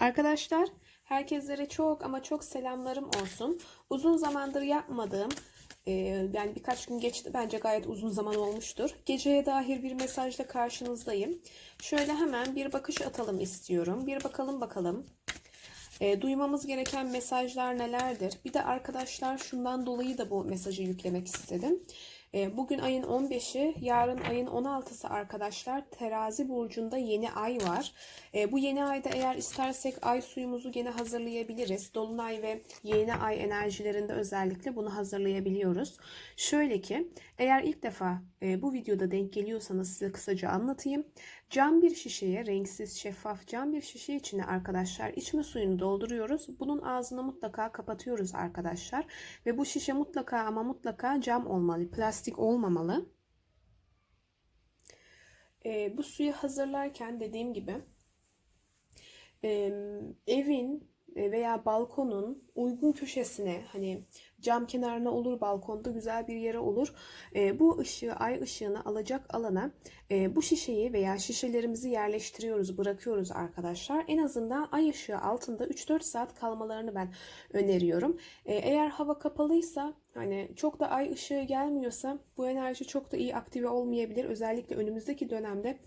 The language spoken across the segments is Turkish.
Arkadaşlar, herkeslere çok ama çok selamlarım olsun. Uzun zamandır yapmadığım, e, yani birkaç gün geçti bence gayet uzun zaman olmuştur. Geceye dair bir mesajla karşınızdayım. Şöyle hemen bir bakış atalım istiyorum. Bir bakalım bakalım. E, duymamız gereken mesajlar nelerdir? Bir de arkadaşlar şundan dolayı da bu mesajı yüklemek istedim. E, bugün ayın 15'i, yarın ayın 16'sı arkadaşlar terazi burcunda yeni ay var. E, bu yeni ayda eğer istersek ay suyumuzu gene hazırlayabiliriz. Dolunay ve yeni ay enerjilerinde özellikle bunu hazırlayabiliyoruz. Şöyle ki eğer ilk defa e, bu videoda denk geliyorsanız size kısaca anlatayım. Cam bir şişeye, renksiz, şeffaf cam bir şişe içine arkadaşlar içme suyunu dolduruyoruz. Bunun ağzını mutlaka kapatıyoruz arkadaşlar. Ve bu şişe mutlaka ama mutlaka cam olmalı, plastik olmamalı. E, bu suyu hazırlarken dediğim gibi e, evin veya balkonun uygun köşesine hani cam kenarına olur balkonda güzel bir yere olur. E, bu ışığı ay ışığını alacak alana e, bu şişeyi veya şişelerimizi yerleştiriyoruz bırakıyoruz arkadaşlar. En azından ay ışığı altında 3-4 saat kalmalarını ben öneriyorum. E, eğer hava kapalıysa hani çok da ay ışığı gelmiyorsa bu enerji çok da iyi aktive olmayabilir. Özellikle önümüzdeki dönemde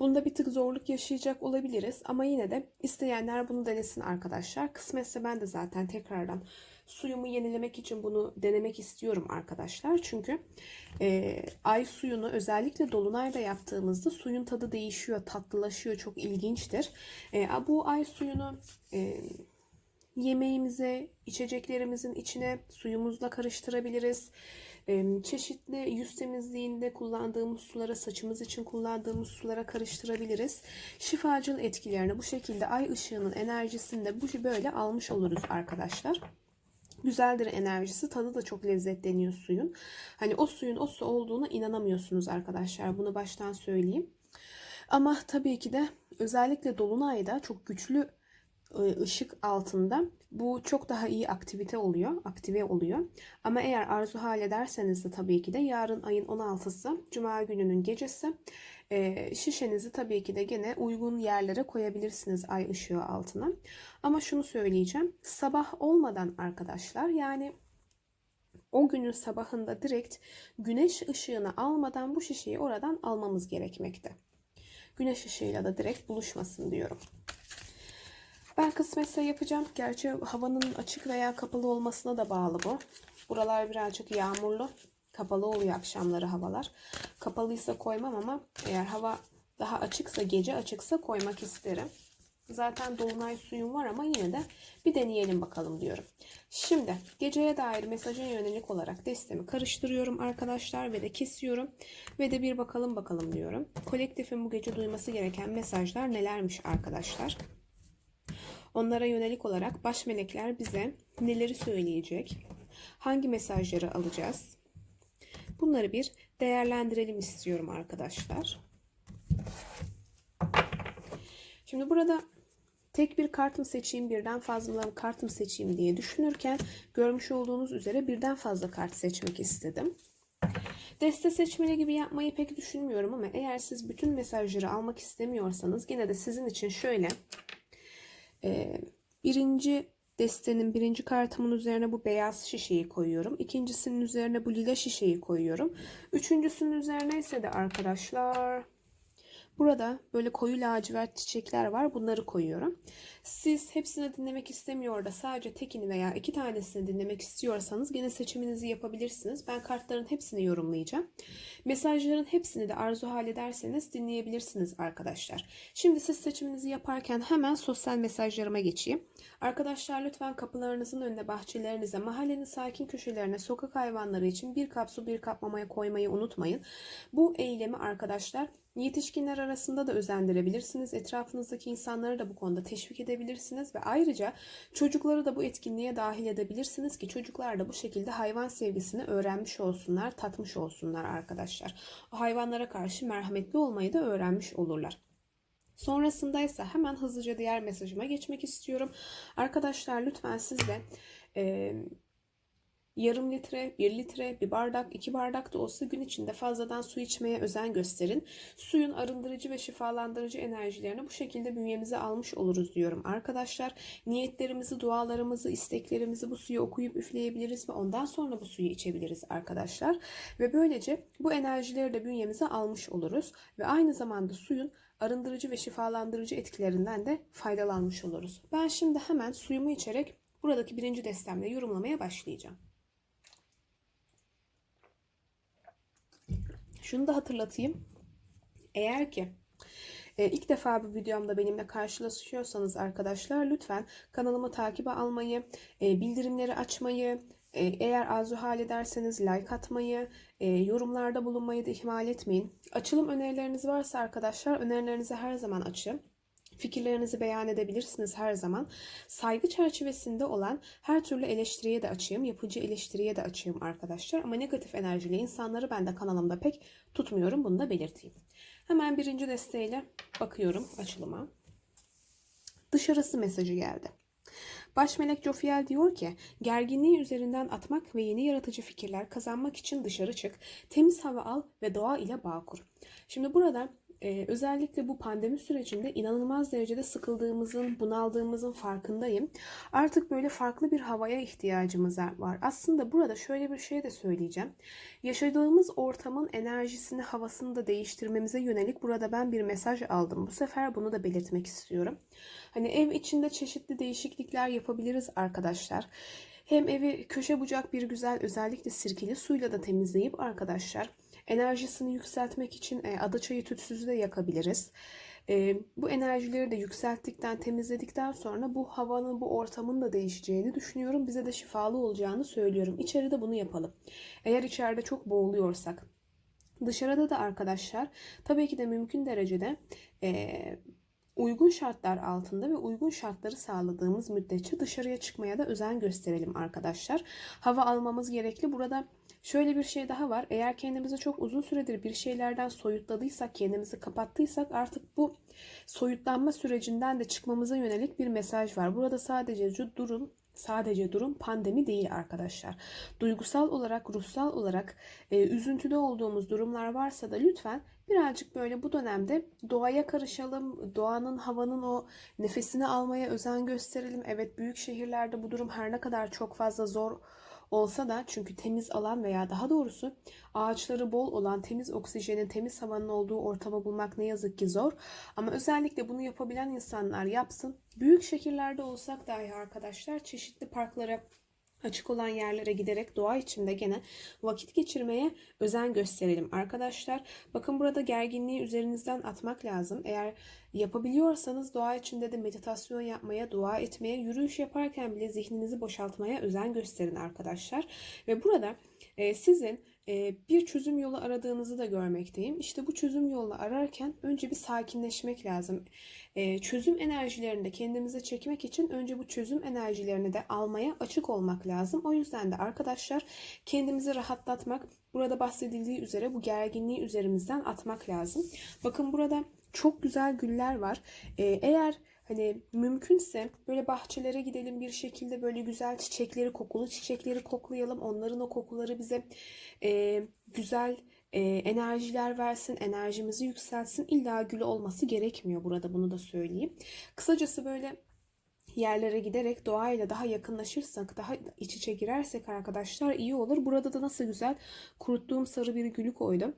Bunda bir tık zorluk yaşayacak olabiliriz ama yine de isteyenler bunu denesin arkadaşlar. Kısmetse ben de zaten tekrardan suyumu yenilemek için bunu denemek istiyorum arkadaşlar. Çünkü e, ay suyunu özellikle dolunayda yaptığımızda suyun tadı değişiyor, tatlılaşıyor. Çok ilginçtir. E, bu ay suyunu e, yemeğimize, içeceklerimizin içine suyumuzla karıştırabiliriz. Çeşitli yüz temizliğinde kullandığımız sulara, saçımız için kullandığımız sulara karıştırabiliriz. Şifacıl etkilerini bu şekilde ay ışığının enerjisini de bu böyle almış oluruz arkadaşlar. Güzeldir enerjisi. Tadı da çok lezzetleniyor suyun. Hani o suyun o su olduğuna inanamıyorsunuz arkadaşlar. Bunu baştan söyleyeyim. Ama tabii ki de özellikle dolunayda çok güçlü ışık altında bu çok daha iyi aktivite oluyor, aktive oluyor. Ama eğer arzu hal ederseniz de tabii ki de yarın ayın 16'sı Cuma gününün gecesi e, şişenizi tabii ki de gene uygun yerlere koyabilirsiniz ay ışığı altına. Ama şunu söyleyeceğim. Sabah olmadan arkadaşlar yani o günün sabahında direkt güneş ışığını almadan bu şişeyi oradan almamız gerekmekte. Güneş ışığıyla da direkt buluşmasın diyorum. Ben kısmetse yapacağım. Gerçi havanın açık veya kapalı olmasına da bağlı bu. Buralar birazcık yağmurlu. Kapalı oluyor akşamları havalar. Kapalıysa koymam ama eğer hava daha açıksa, gece açıksa koymak isterim. Zaten dolunay suyum var ama yine de bir deneyelim bakalım diyorum. Şimdi geceye dair mesajın yönelik olarak destemi karıştırıyorum arkadaşlar ve de kesiyorum. Ve de bir bakalım bakalım diyorum. Kolektifin bu gece duyması gereken mesajlar nelermiş arkadaşlar? Onlara yönelik olarak baş melekler bize neleri söyleyecek? Hangi mesajları alacağız? Bunları bir değerlendirelim istiyorum arkadaşlar. Şimdi burada tek bir kart mı seçeyim, birden fazla kart mı seçeyim diye düşünürken görmüş olduğunuz üzere birden fazla kart seçmek istedim. Deste seçmeli gibi yapmayı pek düşünmüyorum ama eğer siz bütün mesajları almak istemiyorsanız yine de sizin için şöyle ee, birinci destenin birinci kartımın üzerine bu beyaz şişeyi koyuyorum. İkincisinin üzerine bu lila şişeyi koyuyorum. Üçüncüsünün üzerine ise de arkadaşlar Burada böyle koyu lacivert çiçekler var. Bunları koyuyorum. Siz hepsini dinlemek istemiyor da sadece tekini veya iki tanesini dinlemek istiyorsanız gene seçiminizi yapabilirsiniz. Ben kartların hepsini yorumlayacağım. Mesajların hepsini de arzu hal ederseniz dinleyebilirsiniz arkadaşlar. Şimdi siz seçiminizi yaparken hemen sosyal mesajlarıma geçeyim. Arkadaşlar lütfen kapılarınızın önüne, bahçelerinize, mahallenin sakin köşelerine, sokak hayvanları için bir kap su, bir kap mamaya koymayı unutmayın. Bu eylemi arkadaşlar Yetişkinler arasında da özendirebilirsiniz. Etrafınızdaki insanları da bu konuda teşvik edebilirsiniz ve ayrıca çocukları da bu etkinliğe dahil edebilirsiniz ki çocuklar da bu şekilde hayvan sevgisini öğrenmiş olsunlar, tatmış olsunlar arkadaşlar. O hayvanlara karşı merhametli olmayı da öğrenmiş olurlar. Sonrasında ise hemen hızlıca diğer mesajıma geçmek istiyorum. Arkadaşlar lütfen siz de e, yarım litre, bir litre, bir bardak, iki bardak da olsa gün içinde fazladan su içmeye özen gösterin. Suyun arındırıcı ve şifalandırıcı enerjilerini bu şekilde bünyemize almış oluruz diyorum arkadaşlar. Niyetlerimizi, dualarımızı, isteklerimizi bu suyu okuyup üfleyebiliriz ve ondan sonra bu suyu içebiliriz arkadaşlar. Ve böylece bu enerjileri de bünyemize almış oluruz ve aynı zamanda suyun arındırıcı ve şifalandırıcı etkilerinden de faydalanmış oluruz. Ben şimdi hemen suyumu içerek buradaki birinci destemle yorumlamaya başlayacağım. Şunu da hatırlatayım. Eğer ki e, ilk defa bu videomda benimle karşılaşıyorsanız arkadaşlar lütfen kanalımı takibe almayı, e, bildirimleri açmayı, e, eğer arzu hal ederseniz like atmayı, e, yorumlarda bulunmayı da ihmal etmeyin. Açılım önerileriniz varsa arkadaşlar önerilerinizi her zaman açın. Fikirlerinizi beyan edebilirsiniz her zaman. Saygı çerçevesinde olan her türlü eleştiriye de açayım, yapıcı eleştiriye de açayım arkadaşlar. Ama negatif enerjili insanları ben de kanalımda pek tutmuyorum. Bunu da belirteyim. Hemen birinci desteğiyle bakıyorum açılıma. Dışarısı mesajı geldi. Baş melek Jofiel diyor ki, gerginliği üzerinden atmak ve yeni yaratıcı fikirler kazanmak için dışarı çık, temiz hava al ve doğa ile bağ kur. Şimdi burada ee, özellikle bu pandemi sürecinde inanılmaz derecede sıkıldığımızın, bunaldığımızın farkındayım. Artık böyle farklı bir havaya ihtiyacımız var. Aslında burada şöyle bir şey de söyleyeceğim. Yaşadığımız ortamın enerjisini, havasını da değiştirmemize yönelik burada ben bir mesaj aldım. Bu sefer bunu da belirtmek istiyorum. Hani ev içinde çeşitli değişiklikler yapabiliriz arkadaşlar. Hem evi köşe bucak bir güzel özellikle sirkeli suyla da temizleyip arkadaşlar enerjisini yükseltmek için e, ada çayı tütsüzü de yakabiliriz. E, bu enerjileri de yükselttikten, temizledikten sonra bu havanın, bu ortamın da değişeceğini düşünüyorum. Bize de şifalı olacağını söylüyorum. İçeride bunu yapalım. Eğer içeride çok boğuluyorsak. Dışarıda da arkadaşlar tabii ki de mümkün derecede e, uygun şartlar altında ve uygun şartları sağladığımız müddetçe dışarıya çıkmaya da özen gösterelim arkadaşlar. Hava almamız gerekli. Burada şöyle bir şey daha var. Eğer kendimizi çok uzun süredir bir şeylerden soyutladıysak, kendimizi kapattıysak artık bu soyutlanma sürecinden de çıkmamıza yönelik bir mesaj var. Burada sadece durum sadece durum pandemi değil arkadaşlar. Duygusal olarak, ruhsal olarak e, üzüntüde olduğumuz durumlar varsa da lütfen birazcık böyle bu dönemde doğaya karışalım. Doğanın, havanın o nefesini almaya özen gösterelim. Evet büyük şehirlerde bu durum her ne kadar çok fazla zor olsa da çünkü temiz alan veya daha doğrusu ağaçları bol olan temiz oksijenin, temiz havanın olduğu ortamı bulmak ne yazık ki zor. Ama özellikle bunu yapabilen insanlar yapsın. Büyük şehirlerde olsak dahi arkadaşlar çeşitli parklara açık olan yerlere giderek doğa içinde gene vakit geçirmeye özen gösterelim arkadaşlar. Bakın burada gerginliği üzerinizden atmak lazım. Eğer yapabiliyorsanız doğa içinde de meditasyon yapmaya, dua etmeye, yürüyüş yaparken bile zihninizi boşaltmaya özen gösterin arkadaşlar. Ve burada e, sizin bir çözüm yolu aradığınızı da görmekteyim. İşte bu çözüm yolunu ararken önce bir sakinleşmek lazım. Çözüm enerjilerini de kendimize çekmek için önce bu çözüm enerjilerini de almaya açık olmak lazım. O yüzden de arkadaşlar kendimizi rahatlatmak, burada bahsedildiği üzere bu gerginliği üzerimizden atmak lazım. Bakın burada çok güzel güller var. Eğer Hani mümkünse böyle bahçelere gidelim bir şekilde böyle güzel çiçekleri, kokulu çiçekleri koklayalım. Onların o kokuları bize e, güzel e, enerjiler versin, enerjimizi yükseltsin. İlla gül olması gerekmiyor burada bunu da söyleyeyim. Kısacası böyle yerlere giderek doğayla daha yakınlaşırsak, daha iç içe girersek arkadaşlar iyi olur. Burada da nasıl güzel kuruttuğum sarı bir gülü koydum.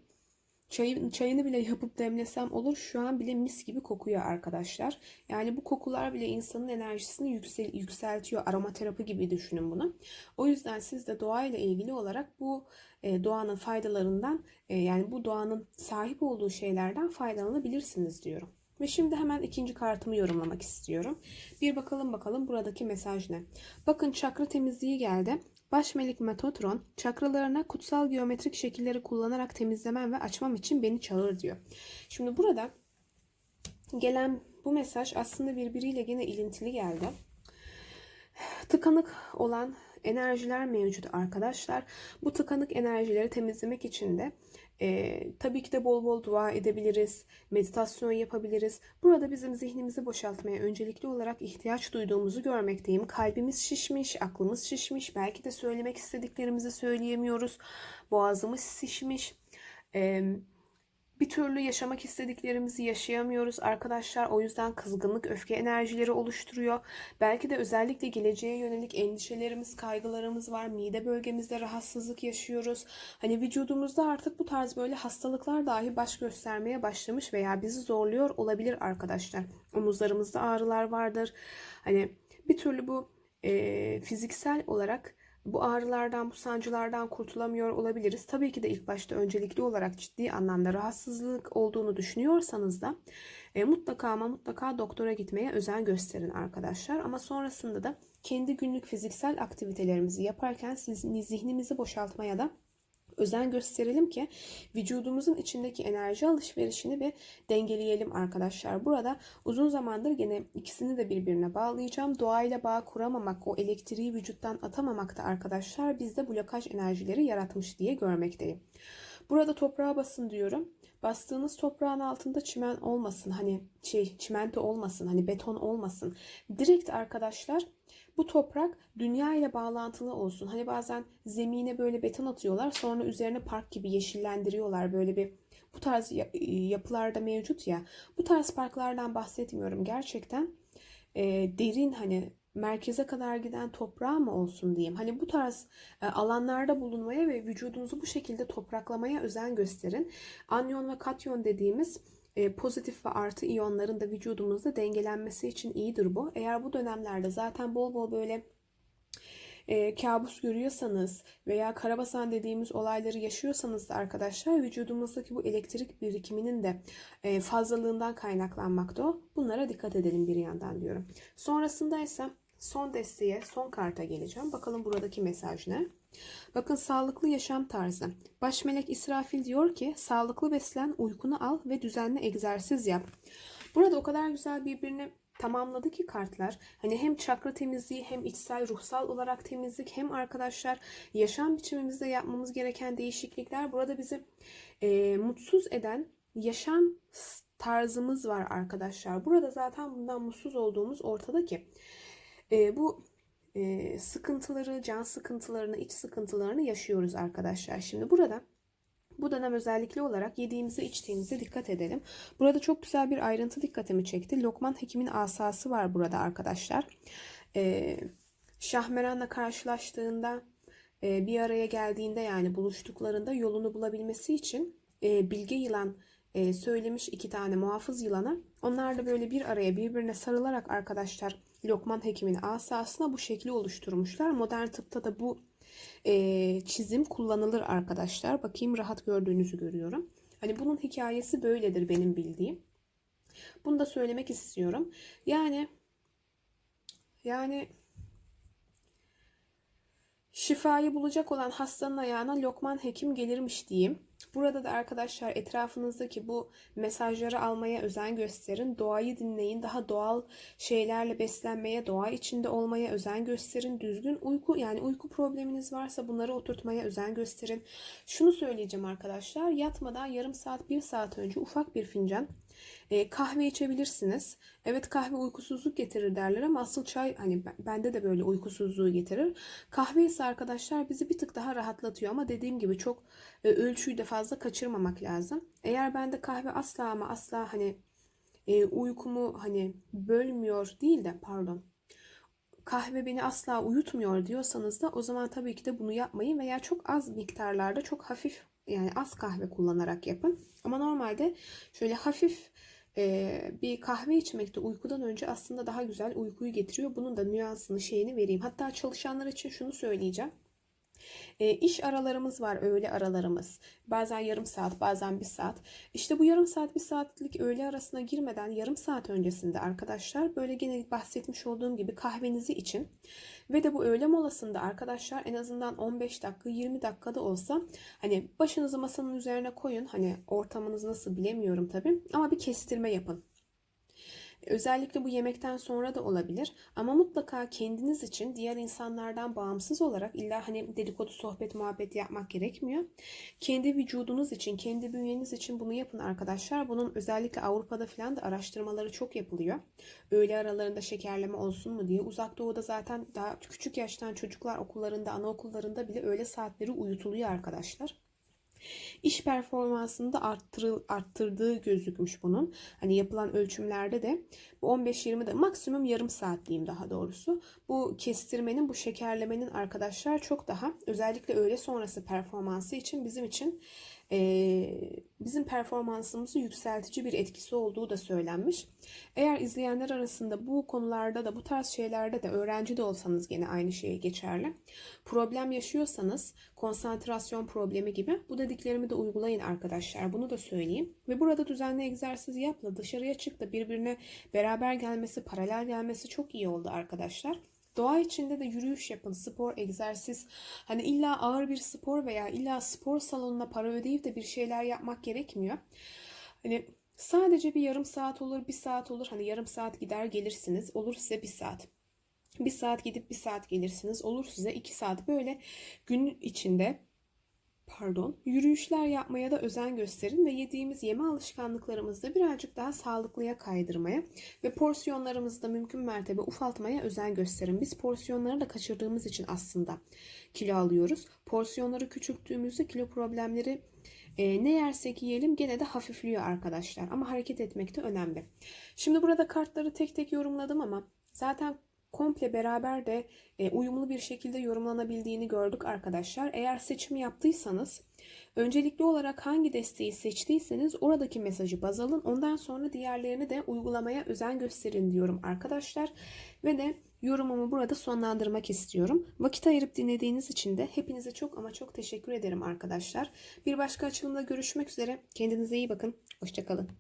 Çayı, çayını bile yapıp demlesem olur. Şu an bile mis gibi kokuyor arkadaşlar. Yani bu kokular bile insanın enerjisini yüksel, yükseltiyor. Aromaterapi gibi düşünün bunu. O yüzden siz de doğayla ilgili olarak bu e, doğanın faydalarından e, yani bu doğanın sahip olduğu şeylerden faydalanabilirsiniz diyorum. Ve şimdi hemen ikinci kartımı yorumlamak istiyorum. Bir bakalım bakalım buradaki mesaj ne? Bakın çakra temizliği geldi. Baş melek Metatron, çakralarına kutsal geometrik şekilleri kullanarak temizlemem ve açmam için beni çağır diyor. Şimdi burada gelen bu mesaj aslında birbiriyle yine ilintili geldi. Tıkanık olan enerjiler mevcut arkadaşlar. Bu tıkanık enerjileri temizlemek için de e, tabii ki de bol bol dua edebiliriz, meditasyon yapabiliriz. Burada bizim zihnimizi boşaltmaya öncelikli olarak ihtiyaç duyduğumuzu görmekteyim. Kalbimiz şişmiş, aklımız şişmiş, belki de söylemek istediklerimizi söyleyemiyoruz. Boğazımız şişmiş. E, bir türlü yaşamak istediklerimizi yaşayamıyoruz arkadaşlar. O yüzden kızgınlık, öfke enerjileri oluşturuyor. Belki de özellikle geleceğe yönelik endişelerimiz, kaygılarımız var. Mide bölgemizde rahatsızlık yaşıyoruz. Hani vücudumuzda artık bu tarz böyle hastalıklar dahi baş göstermeye başlamış veya bizi zorluyor olabilir arkadaşlar. Omuzlarımızda ağrılar vardır. Hani bir türlü bu e, fiziksel olarak bu ağrılardan, bu sancılardan kurtulamıyor olabiliriz. Tabii ki de ilk başta öncelikli olarak ciddi anlamda rahatsızlık olduğunu düşünüyorsanız da e, mutlaka ama mutlaka doktora gitmeye özen gösterin arkadaşlar. Ama sonrasında da kendi günlük fiziksel aktivitelerimizi yaparken sizin zihnimizi boşaltmaya da özen gösterelim ki vücudumuzun içindeki enerji alışverişini bir dengeleyelim arkadaşlar. Burada uzun zamandır gene ikisini de birbirine bağlayacağım. Doğayla bağ kuramamak, o elektriği vücuttan atamamak da arkadaşlar bizde blokaj enerjileri yaratmış diye görmekteyim. Burada toprağa basın diyorum. Bastığınız toprağın altında çimen olmasın. Hani şey çimento olmasın. Hani beton olmasın. Direkt arkadaşlar bu toprak dünya ile bağlantılı olsun. Hani bazen zemine böyle beton atıyorlar. Sonra üzerine park gibi yeşillendiriyorlar. Böyle bir bu tarz yapılarda mevcut ya. Bu tarz parklardan bahsetmiyorum. Gerçekten e, derin hani merkeze kadar giden toprağa mı olsun diyeyim. Hani bu tarz e, alanlarda bulunmaya ve vücudunuzu bu şekilde topraklamaya özen gösterin. Anyon ve katyon dediğimiz e, pozitif ve artı iyonların da vücudumuzda dengelenmesi için iyidir bu. Eğer bu dönemlerde zaten bol bol böyle e, kabus görüyorsanız veya karabasan dediğimiz olayları yaşıyorsanız da arkadaşlar vücudumuzdaki bu elektrik birikiminin de e, fazlalığından kaynaklanmakta o. Bunlara dikkat edelim bir yandan diyorum. Sonrasında ise son desteğe, son karta geleceğim. Bakalım buradaki mesaj ne? Bakın sağlıklı yaşam tarzı. Baş melek İsrafil diyor ki sağlıklı beslen, uykunu al ve düzenli egzersiz yap. Burada o kadar güzel birbirini tamamladı ki kartlar. Hani hem çakra temizliği hem içsel ruhsal olarak temizlik hem arkadaşlar yaşam biçimimizde yapmamız gereken değişiklikler. Burada bizi e, mutsuz eden yaşam tarzımız var arkadaşlar. Burada zaten bundan mutsuz olduğumuz ortada ki. E, bu e, sıkıntıları, can sıkıntılarını, iç sıkıntılarını yaşıyoruz arkadaşlar. Şimdi burada bu dönem özellikle olarak yediğimize içtiğimize dikkat edelim. Burada çok güzel bir ayrıntı dikkatimi çekti. Lokman Hekim'in asası var burada arkadaşlar. Ee, Şahmeran'la karşılaştığında e, bir araya geldiğinde yani buluştuklarında yolunu bulabilmesi için e, Bilge Yılan e, söylemiş iki tane muhafız yılana. Onlar da böyle bir araya birbirine sarılarak arkadaşlar Lokman Hekim'in asasına bu şekli oluşturmuşlar. Modern tıpta da bu e, çizim kullanılır arkadaşlar. Bakayım rahat gördüğünüzü görüyorum. Hani bunun hikayesi böyledir benim bildiğim. Bunu da söylemek istiyorum. Yani yani şifayı bulacak olan hastanın ayağına Lokman Hekim gelirmiş diyeyim. Burada da arkadaşlar etrafınızdaki bu mesajları almaya özen gösterin. Doğayı dinleyin. Daha doğal şeylerle beslenmeye, doğa içinde olmaya özen gösterin. Düzgün uyku yani uyku probleminiz varsa bunları oturtmaya özen gösterin. Şunu söyleyeceğim arkadaşlar. Yatmadan yarım saat, bir saat önce ufak bir fincan e, kahve içebilirsiniz. Evet kahve uykusuzluk getirir derler ama asıl çay hani bende de böyle uykusuzluğu getirir. Kahve ise arkadaşlar bizi bir tık daha rahatlatıyor ama dediğim gibi çok e, ölçüyü de fazla kaçırmamak lazım. Eğer bende kahve asla ama asla hani e, uykumu hani bölmüyor değil de pardon kahve beni asla uyutmuyor diyorsanız da o zaman tabii ki de bunu yapmayın veya çok az miktarlarda çok hafif yani az kahve kullanarak yapın. Ama normalde şöyle hafif e, bir kahve içmek de uykudan önce aslında daha güzel uykuyu getiriyor. Bunun da nüansını şeyini vereyim. Hatta çalışanlar için şunu söyleyeceğim. E, iş aralarımız var, öğle aralarımız. Bazen yarım saat, bazen bir saat. İşte bu yarım saat, bir saatlik öğle arasına girmeden yarım saat öncesinde arkadaşlar böyle gene bahsetmiş olduğum gibi kahvenizi için ve de bu öğle molasında arkadaşlar en azından 15 dakika, 20 dakikada olsa hani başınızı masanın üzerine koyun. Hani ortamınız nasıl bilemiyorum tabii ama bir kestirme yapın. Özellikle bu yemekten sonra da olabilir. Ama mutlaka kendiniz için diğer insanlardan bağımsız olarak illa hani dedikodu, sohbet, muhabbet yapmak gerekmiyor. Kendi vücudunuz için, kendi bünyeniz için bunu yapın arkadaşlar. Bunun özellikle Avrupa'da falan da araştırmaları çok yapılıyor. Öğle aralarında şekerleme olsun mu diye. Uzak Doğu'da zaten daha küçük yaştan çocuklar okullarında, anaokullarında bile öğle saatleri uyutuluyor arkadaşlar. İş performansını da arttırı, arttırdığı gözükmüş bunun. Hani yapılan ölçümlerde de bu 15-20 de maksimum yarım saat diyeyim daha doğrusu. Bu kestirmenin, bu şekerlemenin arkadaşlar çok daha özellikle öğle sonrası performansı için bizim için bizim performansımızı yükseltici bir etkisi olduğu da söylenmiş. Eğer izleyenler arasında bu konularda da bu tarz şeylerde de öğrenci de olsanız gene aynı şey geçerli. Problem yaşıyorsanız konsantrasyon problemi gibi bu dediklerimi de uygulayın arkadaşlar. Bunu da söyleyeyim. Ve burada düzenli egzersiz yapla dışarıya çık da birbirine beraber gelmesi, paralel gelmesi çok iyi oldu arkadaşlar. Doğa içinde de yürüyüş yapın, spor, egzersiz. Hani illa ağır bir spor veya illa spor salonuna para ödeyip de bir şeyler yapmak gerekmiyor. Hani sadece bir yarım saat olur, bir saat olur. Hani yarım saat gider gelirsiniz. Olur size bir saat. Bir saat gidip bir saat gelirsiniz. Olur size iki saat böyle gün içinde pardon, yürüyüşler yapmaya da özen gösterin ve yediğimiz yeme alışkanlıklarımızı birazcık daha sağlıklıya kaydırmaya ve porsiyonlarımızı da mümkün mertebe ufaltmaya özen gösterin. Biz porsiyonları da kaçırdığımız için aslında kilo alıyoruz. Porsiyonları küçülttüğümüzde kilo problemleri e, ne yersek yiyelim gene de hafifliyor arkadaşlar. Ama hareket etmek de önemli. Şimdi burada kartları tek tek yorumladım ama zaten komple beraber de e, uyumlu bir şekilde yorumlanabildiğini gördük arkadaşlar. Eğer seçim yaptıysanız öncelikli olarak hangi desteği seçtiyseniz oradaki mesajı baz alın. Ondan sonra diğerlerini de uygulamaya özen gösterin diyorum arkadaşlar. Ve de yorumumu burada sonlandırmak istiyorum. Vakit ayırıp dinlediğiniz için de hepinize çok ama çok teşekkür ederim arkadaşlar. Bir başka açılımda görüşmek üzere. Kendinize iyi bakın. Hoşçakalın.